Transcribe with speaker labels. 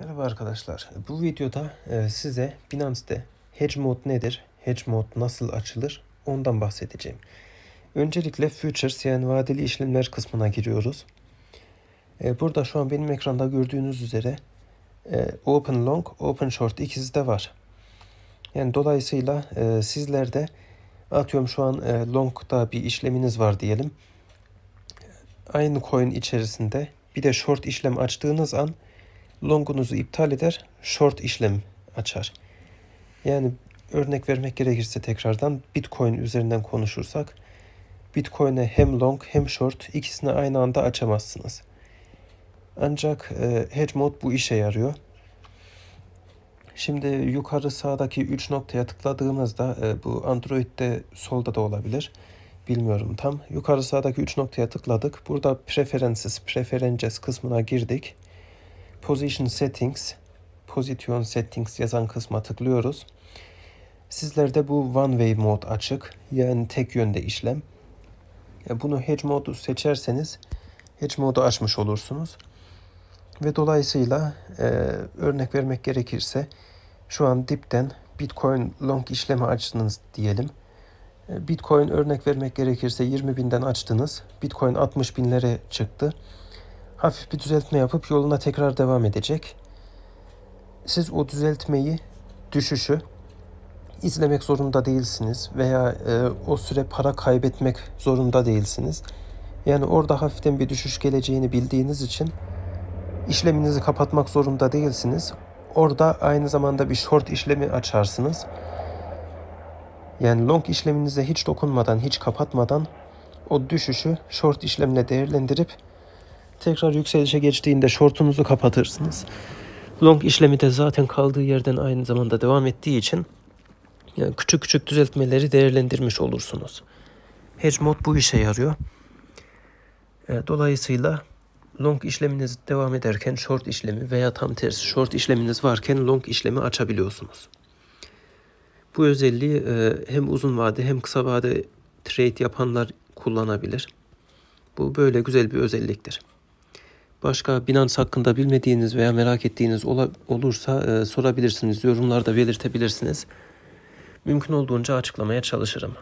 Speaker 1: Merhaba arkadaşlar. Bu videoda e, size Binance'de Hedge Mode nedir, Hedge Mode nasıl açılır ondan bahsedeceğim. Öncelikle Futures yani vadeli işlemler kısmına giriyoruz. E, Burada şu an benim ekranda gördüğünüz üzere e, Open Long, Open Short ikisi de var. Yani dolayısıyla e, sizler de atıyorum şu an e, Long'da bir işleminiz var diyelim. Aynı coin içerisinde bir de short işlem açtığınız an longunuzu iptal eder, short işlem açar. Yani örnek vermek gerekirse tekrardan Bitcoin üzerinden konuşursak Bitcoin'e hem long hem short ikisini aynı anda açamazsınız. Ancak e, hedge mod bu işe yarıyor. Şimdi yukarı sağdaki 3 noktaya tıkladığımızda e, bu Android'de solda da olabilir. Bilmiyorum tam. Yukarı sağdaki 3 noktaya tıkladık. Burada Preferences, Preferences kısmına girdik. Position Settings, Position Settings yazan kısma tıklıyoruz. Sizlerde bu One Way mod açık. Yani tek yönde işlem. Bunu Hedge modu seçerseniz Hedge modu açmış olursunuz. Ve dolayısıyla e, örnek vermek gerekirse şu an dipten Bitcoin long işlemi açtınız diyelim. E, Bitcoin örnek vermek gerekirse 20 binden açtınız. Bitcoin 60 binlere çıktı hafif bir düzeltme yapıp yoluna tekrar devam edecek. Siz o düzeltmeyi, düşüşü izlemek zorunda değilsiniz veya e, o süre para kaybetmek zorunda değilsiniz. Yani orada hafiften bir düşüş geleceğini bildiğiniz için işleminizi kapatmak zorunda değilsiniz. Orada aynı zamanda bir short işlemi açarsınız. Yani long işleminize hiç dokunmadan, hiç kapatmadan o düşüşü short işlemle değerlendirip tekrar yükselişe geçtiğinde shortunuzu kapatırsınız. Long işlemi de zaten kaldığı yerden aynı zamanda devam ettiği için yani küçük küçük düzeltmeleri değerlendirmiş olursunuz. Hedge mod bu işe yarıyor. E, Dolayısıyla long işleminiz devam ederken short işlemi veya tam tersi short işleminiz varken long işlemi açabiliyorsunuz. Bu özelliği e, hem uzun vade hem kısa vade trade yapanlar kullanabilir. Bu böyle güzel bir özelliktir. Başka Binance hakkında bilmediğiniz veya merak ettiğiniz olursa e, sorabilirsiniz, yorumlarda belirtebilirsiniz. Mümkün olduğunca açıklamaya çalışırım.